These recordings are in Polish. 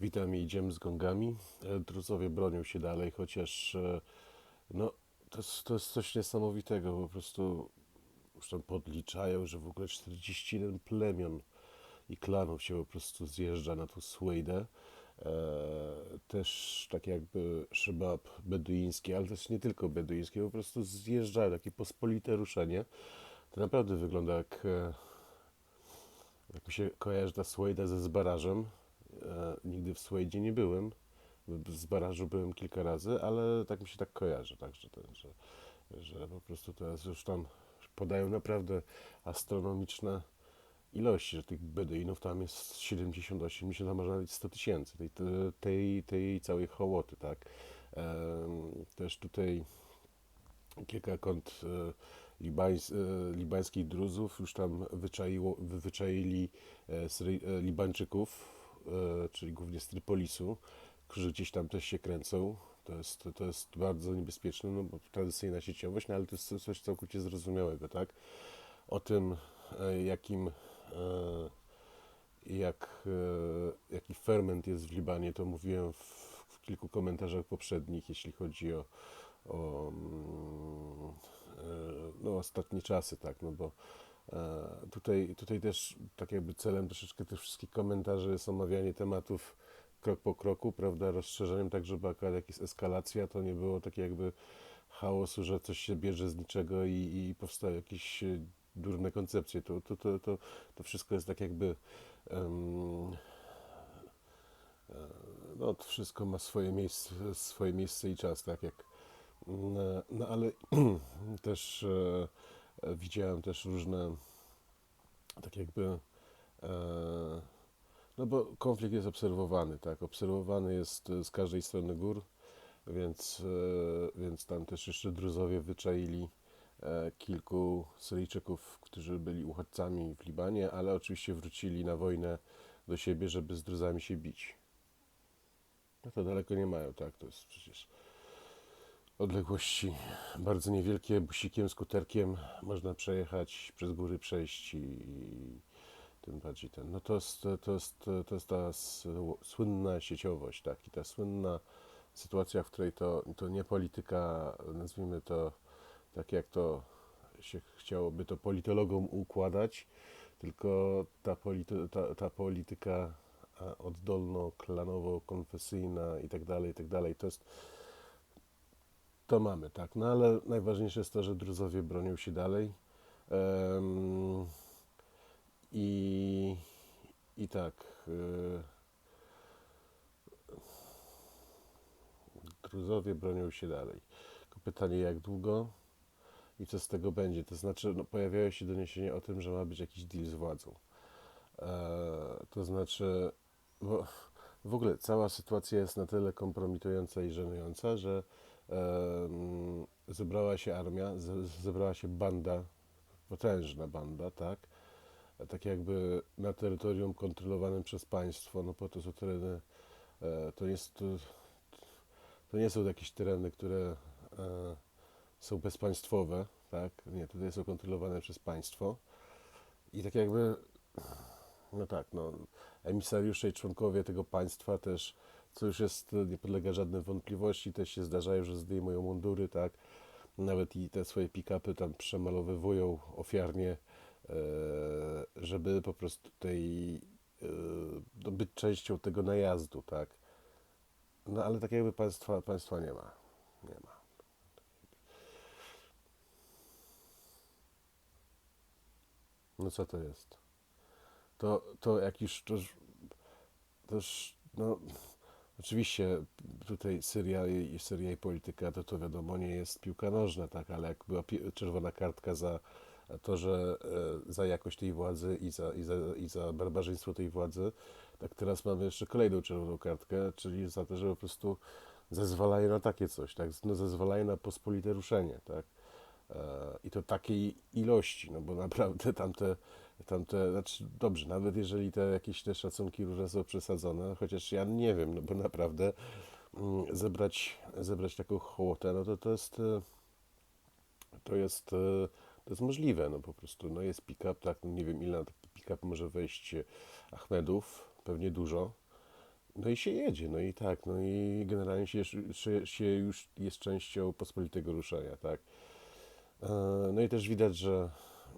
Witam i idziemy z gongami. E, Druzowie bronią się dalej, chociaż e, no, to jest, to jest coś niesamowitego. Po prostu już tam podliczają, że w ogóle 41 plemion i klanów się po prostu zjeżdża na tą Słejdę. E, też tak jakby szybab beduiński, ale też nie tylko beduińskie, po prostu zjeżdżają, takie pospolite ruszenie. To naprawdę wygląda jak, e, jak mi się kojarzy ta Słejda ze Zbarażem. E, nigdy w Słejdzie nie byłem. Z barażu byłem kilka razy, ale tak mi się tak kojarzy, tak, że, to, że, że po prostu teraz już tam podają naprawdę astronomiczne ilości, że tych beduinów tam jest 70, 80, a może nawet 100 tysięcy tej, tej, tej całej hołoty, tak. Też tutaj kilka kont e, libańs, e, libańskich druzów już tam wyczaiło, wy- wyczaili Syry, Libańczyków, czyli głównie z Trypolisu, którzy gdzieś tam też się kręcą. To jest, to jest bardzo niebezpieczne, no bo tradycyjna sieciowość, no ale to jest coś całkowicie zrozumiałego, tak? O tym, e, jakim, e, jak, e, jaki ferment jest w Libanie, to mówiłem w, w kilku komentarzach poprzednich, jeśli chodzi o, o mm, e, no, ostatnie czasy, tak, no bo e, tutaj, tutaj też tak jakby celem troszeczkę tych wszystkich komentarzy jest omawianie tematów krok po kroku, prawda, rozszerzeniem, tak żeby akurat jak jest eskalacja, to nie było takie jakby chaosu, że coś się bierze z niczego i, i powstają jakieś e, durne koncepcje. To, to, to, to, to wszystko jest tak jakby e, no to wszystko ma swoje miejsce, swoje miejsce i czas, tak jak no, no ale też e, e, widziałem też różne tak jakby e, no bo konflikt jest obserwowany, tak, obserwowany jest e, z każdej strony gór, więc, e, więc tam też jeszcze Druzowie wyczaili kilku Syryjczyków, którzy byli uchodźcami w Libanie, ale oczywiście wrócili na wojnę do siebie, żeby z Druzami się bić. No to daleko nie mają, tak, to jest przecież odległości. Bardzo niewielkie, busikiem, skuterkiem. Można przejechać, przez góry przejść i, i tym bardziej ten. No to jest, to jest, to jest ta słynna sieciowość, tak, i ta słynna sytuacja, w której to, to nie polityka, nazwijmy to tak jak to się chciałoby to politologom układać, tylko ta, polity, ta, ta polityka a, oddolno-klanowo-konfesyjna i tak dalej, i tak dalej, to jest to mamy, tak. No ale najważniejsze jest to, że Druzowie bronią się dalej. Em, i, I tak. y, Druzowie bronią się dalej. Tylko pytanie, jak długo i co z tego będzie. To znaczy, no, pojawiają się doniesienia o tym, że ma być jakiś deal z władzą. E, to znaczy, w ogóle cała sytuacja jest na tyle kompromitująca i żenująca, że zebrała się armia, ze, zebrała się banda, potężna banda, tak? Tak jakby na terytorium kontrolowanym przez państwo, no po to są tereny, e, to, jest, to, to nie są jakieś tereny, które e, są bezpaństwowe, tak? Nie, tutaj są kontrolowane przez państwo i tak jakby, no tak, no, emisariusze i członkowie tego państwa też, co już jest, nie podlega żadnej wątpliwości, też się zdarzają, że zdejmują mundury, tak? Nawet i te swoje pick-upy tam przemalowywują ofiarnie, e, żeby po prostu tej, e, no, być częścią tego najazdu, tak? No ale tak jakby państwa, państwa nie ma. Nie ma. No co to jest? To, to jak już to, już, no oczywiście tutaj Syria i, Syria i polityka to to wiadomo nie jest piłka nożna, tak, ale jak była czerwona kartka za to, że e, za jakość tej władzy i za, i, za, i za barbarzyństwo tej władzy, tak teraz mamy jeszcze kolejną czerwoną kartkę, czyli za to, że po prostu zezwalają na takie coś, tak, no zezwalają na pospolite ruszenie, tak. E, I to takiej ilości, no bo naprawdę tamte, tamte, znaczy dobrze, nawet jeżeli te jakieś te szacunki różne są przesadzone, chociaż ja nie wiem, no bo naprawdę mm, zebrać, zebrać taką hołotę, no to to jest, e, to jest, e, to jest możliwe, no po prostu, no jest pick-up, tak, nie wiem ile na taki pick-up może wejść Ahmedów, pewnie dużo no i się jedzie, no i tak, no i generalnie się, się, się już jest częścią pospolitego ruszenia, tak. E, No i też widać, że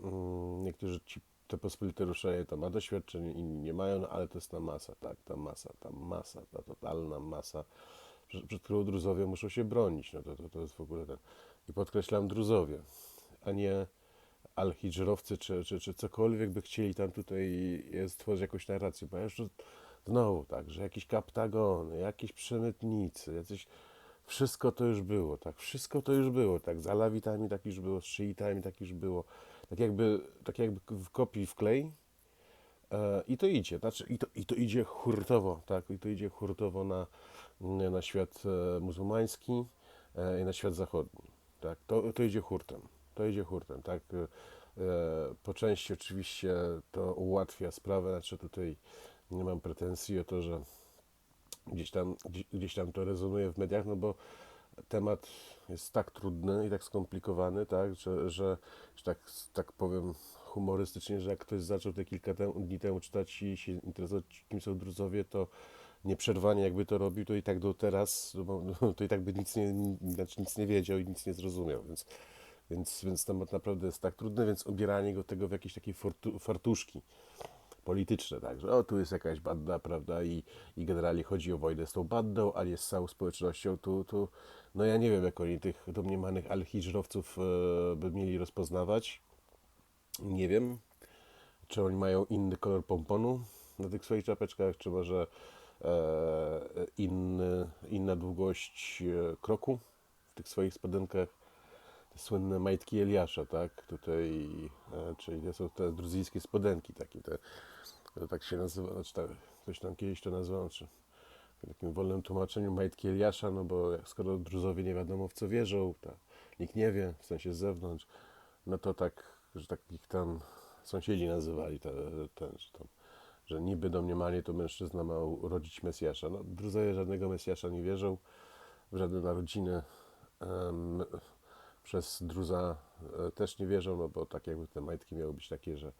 mm, niektórzy ci te pospolite ruszenie to ma doświadczenie, inni nie mają, no ale to jest ta masa, tak, ta masa, ta masa, ta totalna masa, przed, przed którą druzowie muszą się bronić, no to, to, to jest w ogóle ten. I podkreślam druzowie, a nie alhidżrowcy czy, czy, czy cokolwiek by chcieli tam tutaj stworzyć jakąś narrację, bo już znowu tak, że jakieś kaptagony, jakieś przemytnicy, jacyś wszystko to już było, tak, wszystko to już było, tak, z alawitami tak już było, z szyitami tak już było, tak jakby, tak jakby w kopii w klej e, i to idzie, znaczy i to, i to idzie hurtowo, tak, i to idzie hurtowo na, na świat e, muzułmański e, i na świat zachodni, tak, to, to idzie hurtem, to idzie hurtem, tak, po części oczywiście to ułatwia sprawę, znaczy tutaj nie mam pretensji o to, że gdzieś tam, gdzieś tam to rezonuje w mediach, no bo temat jest tak trudny i tak skomplikowany, tak, że, że, że tak, tak powiem humorystycznie, że jak ktoś zaczął te kilka tem- dni temu czytać i się interesować, kim są druzowie, to nieprzerwanie jakby to robił, to i tak do teraz, no no, to i tak by nic nie, znaczy nic nie wiedział i nic nie zrozumiał, więc, więc, więc temat naprawdę jest tak trudny, więc obieranie go tego w jakieś takie fartuszki polityczne, tak, że o, tu jest jakaś banda, prawda, i, i generalnie chodzi o wojnę z tą bandą, a nie z całą społecznością, tu, tu no ja nie wiem, jak oni tych domniemanych alhidżrowców e, by mieli rozpoznawać, nie wiem, czy oni mają inny kolor pomponu na tych swoich czapeczkach, czy może e, inny, inna długość e, kroku w tych swoich spodenkach, słynne majtki Eliasza, tak, tutaj, e, czyli to są te druzyjskie spodenki takie, te, to tak się nazywa, znaczy tak, ktoś tam kiedyś to nazwał, czy w takim wolnym tłumaczeniu majtki Eliasza, no bo skoro druzowie nie wiadomo w co wierzą, to nikt nie wie, w sensie z zewnątrz, no to tak, że takich tam sąsiedzi nazywali te, ten, że, tam, że niby domniemanie to mężczyzna ma urodzić Mesjasza. No, druzowie żadnego Mesjasza nie wierzą, w żadne narodziny przez druza e, też nie wierzą, no bo tak jakby te majtki miały być takie, że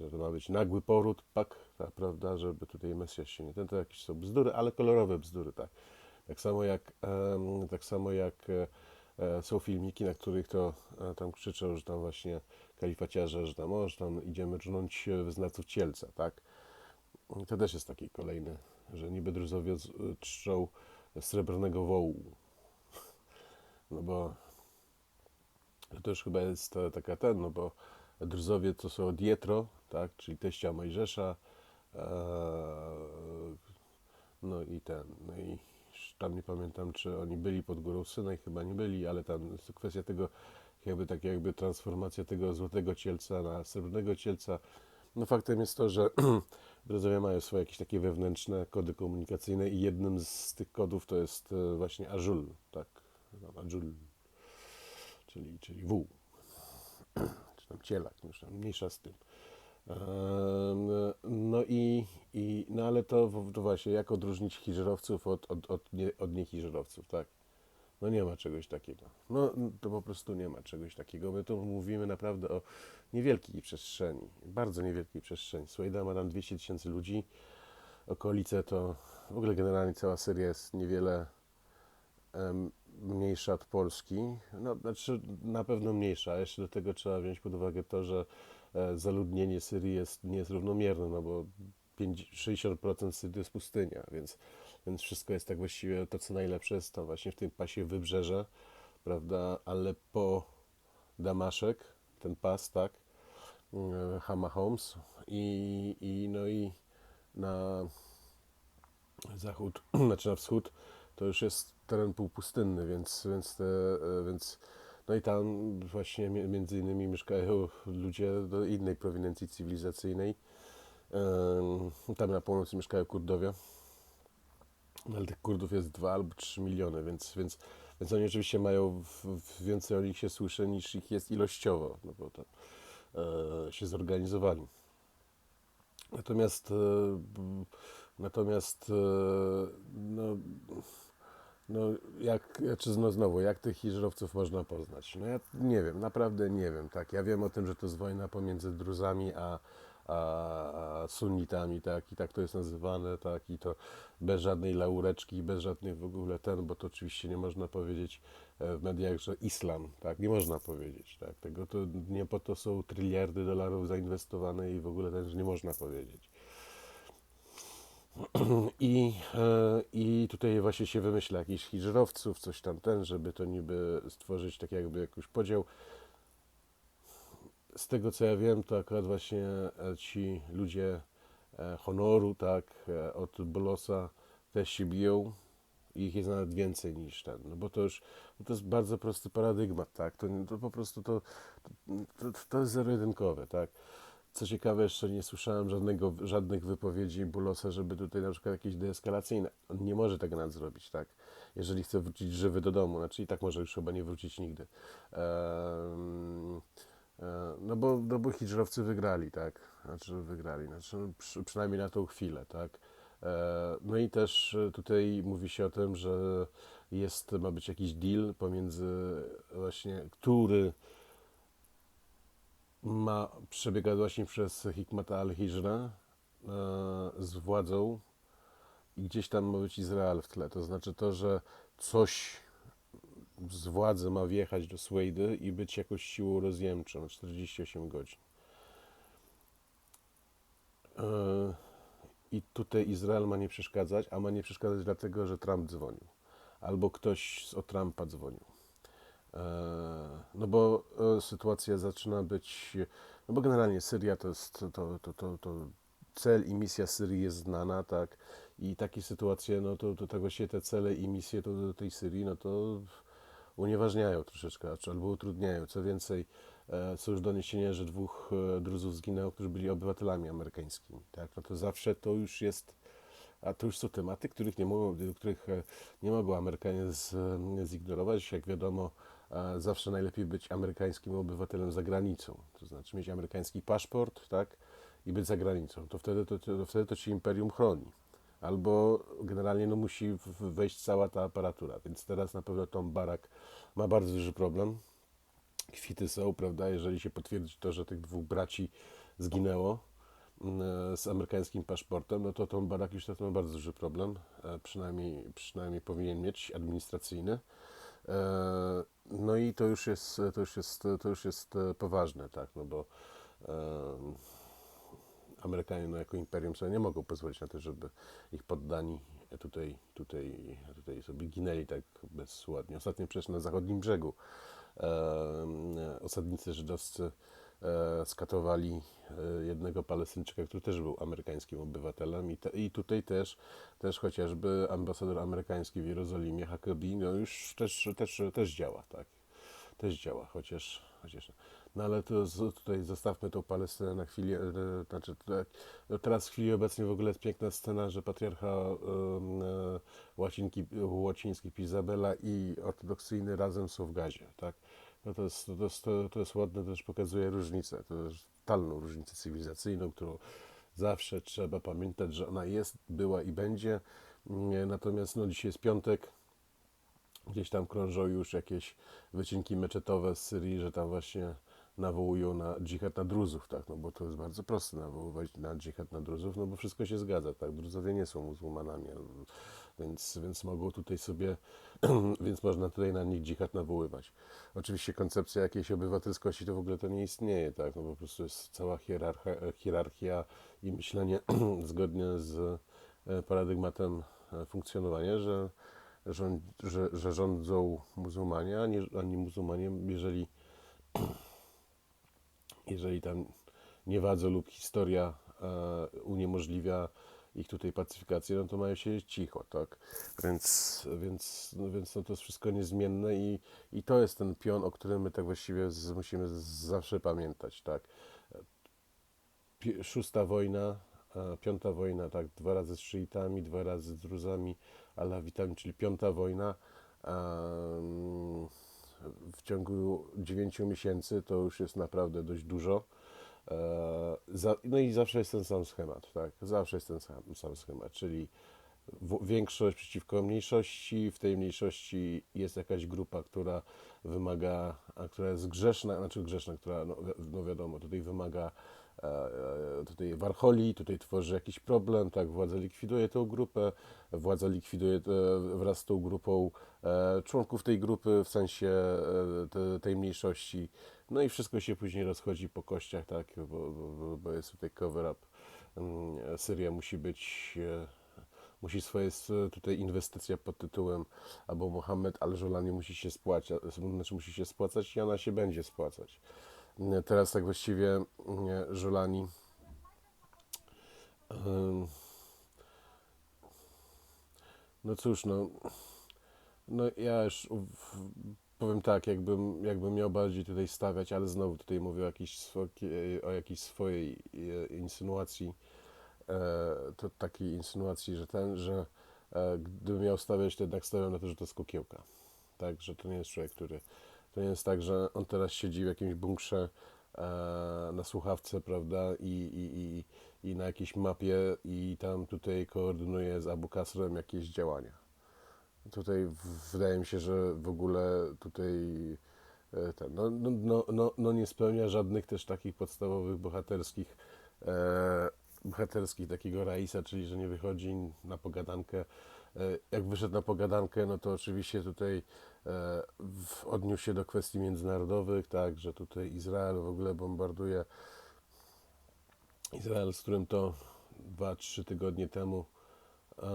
że to ma być nagły poród, pak, tak, prawda, żeby tutaj Mesjasz się nie ten, to jakieś są bzdury, ale kolorowe bzdury, tak. Tak samo jak, tak samo jak e, e, są filmiki, na których to e, tam krzyczą, że tam właśnie kalifaciarze, że tam, o, że tam idziemy rżnąć e, wyznawców cielca, tak. I To też jest taki kolejny, że niby druzowie czczą srebrnego wołu. No bo to też chyba jest taka ten, no bo Drzowie to są Dietro, tak, czyli teścia Mojżesza, e, no i ten, no i tam nie pamiętam, czy oni byli pod górą Synaj, chyba nie byli, ale tam kwestia tego, jakby tak jakby transformacja tego złotego cielca na srebrnego cielca. No faktem jest to, że Drzowie mają swoje jakieś takie wewnętrzne kody komunikacyjne i jednym z tych kodów to jest e, właśnie Azul, tak, Azul, czyli, czyli W. czy tam cielak, mniejsza z tym. No i, i no ale to, właśnie, jak odróżnić hiżerowców od, od, od, nie, od tak? No nie ma czegoś takiego. No to po prostu nie ma czegoś takiego. My tu mówimy naprawdę o niewielkiej przestrzeni, bardzo niewielkiej przestrzeni. Swayda ma tam 200 tysięcy ludzi, okolice to, w ogóle generalnie cała Syria jest niewiele mniejsza od Polski. No, znaczy na pewno mniejsza, jeszcze do tego trzeba wziąć pod uwagę to, że e, zaludnienie Syrii jest, nie jest równomierne, no bo 5, 60% Syrii jest pustynia, więc, więc wszystko jest tak właściwie, to co najlepsze jest to właśnie w tym pasie wybrzeże, prawda, Aleppo, Damaszek, ten pas, tak, e, Hama Homs i, i no i na zachód, znaczy na wschód, to już jest teren półpustynny, więc, więc, te, e, więc no i tam właśnie mi- między innymi mieszkają ludzie do innej prowinencji cywilizacyjnej. Tam na północy mieszkają Kurdowie, ale tych Kurdów jest 2 albo 3 miliony, więc, więc, więc oni oczywiście mają więcej o nich się słyszy niż ich jest ilościowo, no bo tam e, się zorganizowali. Natomiast, e, natomiast no, no jak, czy no znowu, jak tych hiżrowców można poznać? No ja nie wiem, naprawdę nie wiem, tak. Ja wiem o tym, że to jest wojna pomiędzy Druzami a, a, a sunnitami, tak, i tak to jest nazywane, tak, i to bez żadnej laureczki, bez żadnych w ogóle ten, bo to oczywiście nie można powiedzieć e, w mediach, że islam, tak, nie można powiedzieć, tak, tego to nie po to są tryliardy dolarów zainwestowane i w ogóle też nie można powiedzieć. I, e, I tutaj właśnie się wymyśla jakichś hijrowców, coś tam ten, żeby to niby stworzyć tak jakby jakiś podział. Z tego co ja wiem, to akurat właśnie e, ci ludzie e, honoru, tak, od Bolosa też się biją. I Ich jest nawet więcej niż ten, no bo to już no to jest bardzo prosty paradygmat, tak? To, to po prostu to, to, to jest zero-jedynkowe, tak? Co ciekawe, jeszcze nie słyszałem żadnego, żadnych wypowiedzi Bulosa, żeby tutaj na przykład jakieś deeskalacyjne. On nie może tego nawet zrobić, tak? Jeżeli chce wrócić żywy do domu, znaczy i tak może już chyba nie wrócić nigdy. E, no bo, no bo hidżrowcy wygrali, tak? Znaczy wygrali, znaczy no, przy, przynajmniej na tą chwilę, tak? E, No i też e, tutaj mówi się o tym, że jest, ma być jakiś deal pomiędzy właśnie, który ma przebiegać właśnie przez Hikmata al-Hijra e, z władzą i gdzieś tam ma być Izrael w tle. To znaczy to, że coś z władzy ma wjechać do Swejdy i być jakąś siłą rozjemczą na 48 godzin. E, I tutaj Izrael ma nie przeszkadzać, a ma nie przeszkadzać dlatego, że Trump dzwonił. Albo ktoś od Trumpa dzwonił. E, No bo e, sytuacja zaczyna być, no bo generalnie Syria to jest, to, to, to, to cel i misja Syrii jest znana, tak, i takie sytuacje, no to, to tak właściwie te cele i misje to do tej Syrii, no to unieważniają troszeczkę, albo utrudniają. Co więcej, e, są już doniesienia, że dwóch Druzów zginęło, którzy byli obywatelami amerykańskimi, tak, no to zawsze to już jest a to już są tematy, których nie mogą, których nie mogą Amerykanie z, zignorować. Jak wiadomo, zawsze najlepiej być amerykańskim obywatelem za granicą. To znaczy mieć amerykański paszport, tak, i być za granicą. To wtedy to, to, wtedy to ci imperium chroni. Albo generalnie no, musi wejść cała ta aparatura. Więc teraz na pewno Tom Barak ma bardzo duży problem. Kwity są, prawda, jeżeli się potwierdzi to, że tych dwóch braci zginęło mm, z amerykańskim paszportem, no to Tom Barak już ma bardzo duży problem, e, przynajmniej, przynajmniej powinien mieć administracyjny. E, No i to już jest, to już jest, to już jest e, poważne, tak, no bo e, Amerykanie no, jako imperium sobie nie mogą pozwolić na to, żeby ich poddani tutaj, tutaj, tutaj sobie ginęli tak bezładnie. Ostatnio przecież na zachodnim brzegu osadnicy żydowscy skatowali e, jednego Palestyńczyka, który też był amerykańskim obywatelem i, te, i tutaj też, też chociażby ambasador amerykański w Jerozolimie, Huckabee, no już też, też, też działa, tak. Też działa, chociaż, chociaż no ale to tutaj zostawmy tą Palestynę na chwilę, e, znaczy no teraz w chwili obecnej w ogóle jest piękna scena, że patriarcha e, łacinki, łaciński Izabela i ortodoksyjny razem są w gazie, tak? No to jest, to jest, to, to jest ładne, to też pokazuje różnicę, to totalną różnicę cywilizacyjną, którą zawsze trzeba pamiętać, że ona jest, była i będzie. Natomiast no, dzisiaj jest piątek, gdzieś tam krążą już jakieś wycinki meczetowe z Syrii, że tam właśnie nawołują na dżihad na Druzów, tak, no bo to jest bardzo proste nawoływać na dżihad na Druzów, no bo wszystko się zgadza, tak, Druzowie nie są muzułmanami, więc, więc mogą tutaj sobie, więc można tutaj na nich dżihad nawoływać. Oczywiście koncepcja jakiejś obywatelskości to w ogóle to nie istnieje, tak, no po prostu jest cała hierarchia, hierarchia i myślenie zgodnie z e, paradygmatem e, funkcjonowania, że, rząd, że, że rządzą muzułmanie, a nie, a nie muzułmanie, jeżeli jeżeli tam niewadza lub historia e, uniemożliwia ich tutaj pacyfikację, no to mają się cicho, tak? Więc, więc, no, więc no to jest wszystko niezmienne i, i to jest ten pion, o którym my tak właściwie z, musimy zawsze pamiętać, tak? Szósta wojna, e, piąta wojna, tak? Dwa razy z szyitami, dwa razy z druzami, alawitami, czyli piąta wojna. W ciągu 9 miesięcy to już jest naprawdę dość dużo. E, no i zawsze jest ten sam schemat, tak? Zawsze jest ten sam, sam schemat, czyli większość przeciwko mniejszości, w tej mniejszości jest jakaś grupa, która wymaga, a która jest grzeszna, znaczy grzeszna, która, no, no wiadomo, tutaj wymaga tutaj Warholi, tutaj tworzy jakiś problem, tak, władza likwiduje tą grupę, władza likwiduje e, wraz z tą grupą e, członków tej grupy, w sensie e, te, tej mniejszości, no i wszystko się później rozchodzi po kościach, tak, bo, bo, bo jest tutaj cover-up. Mm, Syria musi być, e, musi swoje tutaj inwestycja pod tytułem albo Mohammed al-Jolani musi się spłacać, znaczy musi się spłacać i ona się będzie spłacać. Teraz tak właściwie Żolani em, no cóż, no, no ja już powiem tak, jakbym, jakbym miał bardziej tutaj stawiać, ale znowu tutaj mówię o jakiejś, o jakiejś swojej e, insynuacji, e, to takiej insynuacji, że ten, że e, gdybym miał stawiać, to jednak stawiam na to, że to jest kukiełka. Tak, że to nie jest człowiek, który. To nie jest tak, że on teraz siedzi w jakimś bunkrze e, na słuchawce, prawda, i, i, i, i na jakiejś mapie i tam tutaj koordynuje z Abu Kasrem jakieś działania. Tutaj wydaje mi się, że w ogóle tutaj e, ten, no, no, no, no, no nie spełnia żadnych też takich podstawowych bohaterskich e, bohaterskich takiego Raisa, czyli że nie wychodzi na pogadankę. E, jak wyszedł na pogadankę, no to oczywiście tutaj e, odniósł się do kwestii międzynarodowych, tak, że tutaj Izrael w ogóle bombarduje Izrael, z którym to 2-3 tygodnie temu e,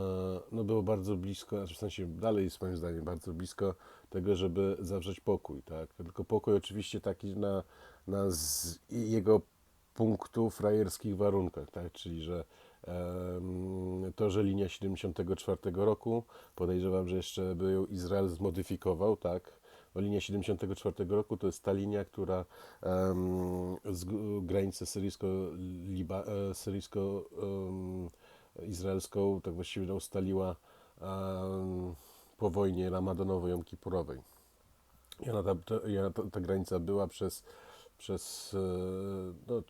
no było bardzo blisko, znaczy w sensie dalej jest moim zdaniem bardzo blisko tego, żeby zawrzeć pokój, tak? Tylko pokój oczywiście taki na, na jego punktu frajerskich warunkach, tak? Czyli, że to, że linia 74 roku, podejrzewam, że jeszcze by ją Izrael zmodyfikował, tak? Bo linia 74 roku to jest ta linia, która em, z g- granicę syryjsko-liba, e, syryjsko, izraelską tak właściwie ustaliła em, po wojnie ramadanowej, jom kipurowej. I ona ta, ta, ta granica była przez, przez e, no,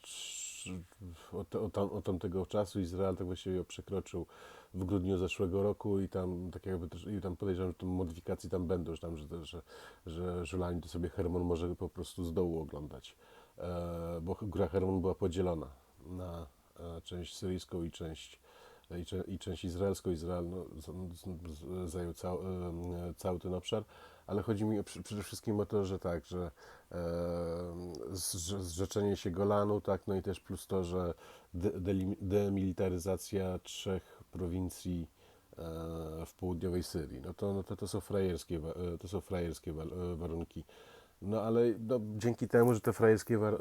od, od, od tamtego czasu Izrael tak właściwie ją przekroczył w grudniu zeszłego roku i tam tak jakby też, i tam podejrzewam, że modyfikacje tam będą, że tam, że, że, że Żulani to sobie Hermon może po prostu z dołu oglądać, e, bo góra Hermon była podzielona na e, część syryjską i część i, część izraelską. Izrael no, z, zajął cał, cały ten obszar, ale chodzi mi przede wszystkim o to, że tak, że zrze- zrzeczenie się Golanu, tak, no i też plus to, że demilitaryzacja trzech prowincji e, w południowej Syrii. No to, no to, to są frajerskie, e, to są frajerskie e, warunki. No ale no, dzięki temu, że te frajerskie war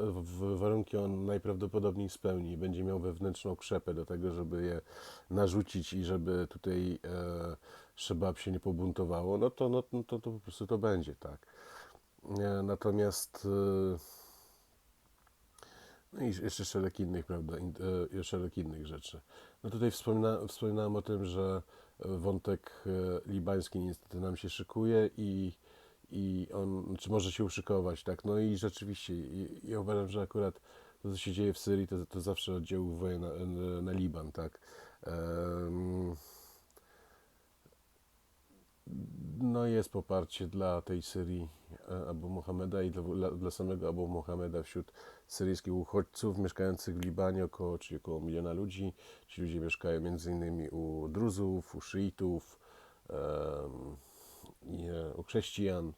warunki on najprawdopodobniej spełni będzie miał wewnętrzną krzepę do tego, żeby je narzucić i żeby tutaj e, się nie pobuntowało, no to, no, no to, to po prostu to będzie, tak. E, natomiast e, no i jeszcze szereg innych, prawda, in, e, szereg innych rzeczy. No tutaj wspomina, wspominałem o tym, że e, wątek e, libański niestety nam się szykuje i, i on, czy może się uszykować, tak, no i rzeczywiście, ja uważam, że akurat to, co się dzieje w Syrii, to, to zawsze oddziałuje na, na, Liban, tak. Em, no jest poparcie dla tej Syrii e, Abu Muhammeda i dla, dla samego Abu Muhammeda wśród syryjskich uchodźców mieszkających w Libanie, około, czyli około miliona ludzi. Ci ludzie mieszkają innymi u Druzów, u Szyitów, e, u chrześcijan,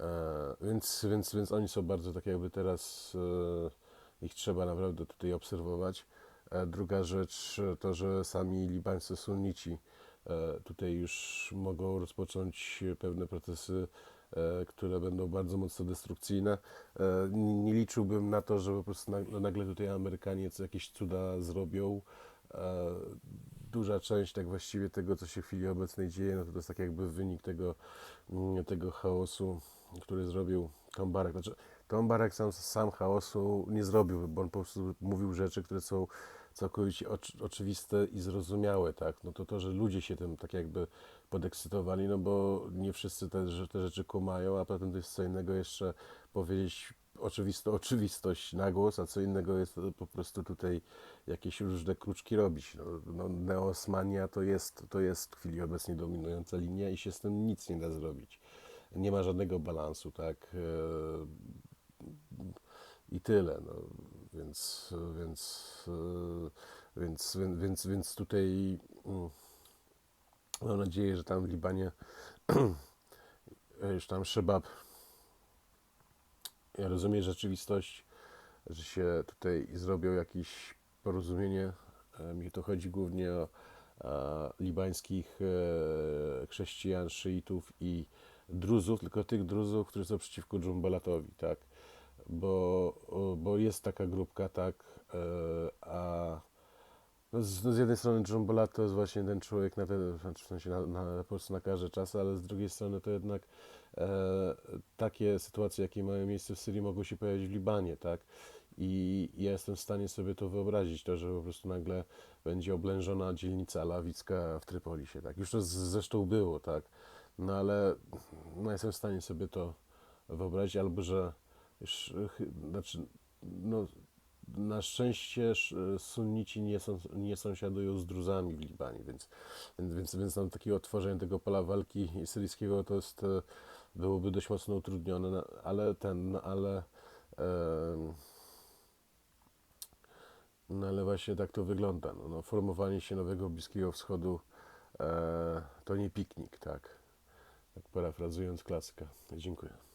e, więc, więc, więc oni są bardzo tak jakby teraz, e, ich trzeba naprawdę tutaj obserwować. E, druga rzecz e, to, że sami libańscy sunnici e, tutaj już mogą rozpocząć pewne procesy, e, które będą bardzo mocno destrukcyjne. E, Nie liczyłbym na to, że po prostu nagle, tutaj Amerykanie jakieś cuda zrobią. Duża część tak właściwie tego, co się w chwili obecnej dzieje, no to, to jest tak jakby wynik tego, mm, tego chaosu, który zrobił Tom Barak. Znaczy, Tom sam, sam chaosu nie zrobił, bo on po prostu mówił rzeczy, które są całkowicie oczy, oczywiste i zrozumiałe, tak? No to to, że ludzie się tym tak jakby podekscytowali, no bo nie wszyscy te, te rzeczy kumają, a potem to jest co innego jeszcze powiedzieć oczywistą oczywistość na głos, a co innego jest po prostu tutaj jakieś różne kruczki robić. No, no, neosmania to jest, to jest w chwili obecnej dominująca linia i się z tym nic nie da zrobić. Nie ma żadnego balansu, tak? E, I tyle. No. Więc, więc, e, więc, więc, więc, tutaj mm, mam nadzieję, że tam w Libanie już tam Szebab ja rozumiem rzeczywistość, że się tutaj zrobią jakieś porozumienie. E, Mi to chodzi głównie o libańskich e, chrześcijan, szyitów i druzów, tylko tych druzów, którzy są przeciwko Dżumbalatowi, tak? Bo, bo jest taka grupka, tak? E, a no z, no z jednej strony Dżumbalat to jest właśnie ten człowiek na te, w sensie na, na, po prostu na ale z drugiej strony to jednak e, takie sytuacje, jakie mają miejsce w Syrii, mogą się pojawić w Libanie, tak? I ja jestem w stanie sobie to wyobrazić, to, że po prostu nagle będzie oblężona dzielnica alawicka w Trypolisie, tak? Już to zresztą było, tak? No ale no, jestem w stanie sobie to wyobrazić, albo że już, znaczy, no, na szczęście sz- sunnici nie, są, nie sąsiadują z druzami w Libanie, więc, więc, więc, więc tam takiego tworzenie tego pola walki syryjskiego to jest, e, byłoby dość mocno utrudnione, no, ale ten, no, ale em, no ale właśnie tak to wygląda. No, no, formowanie się nowego Bliskiego Wschodu e, to nie piknik, tak. Tak parafrazując klasyka. Dziękuję.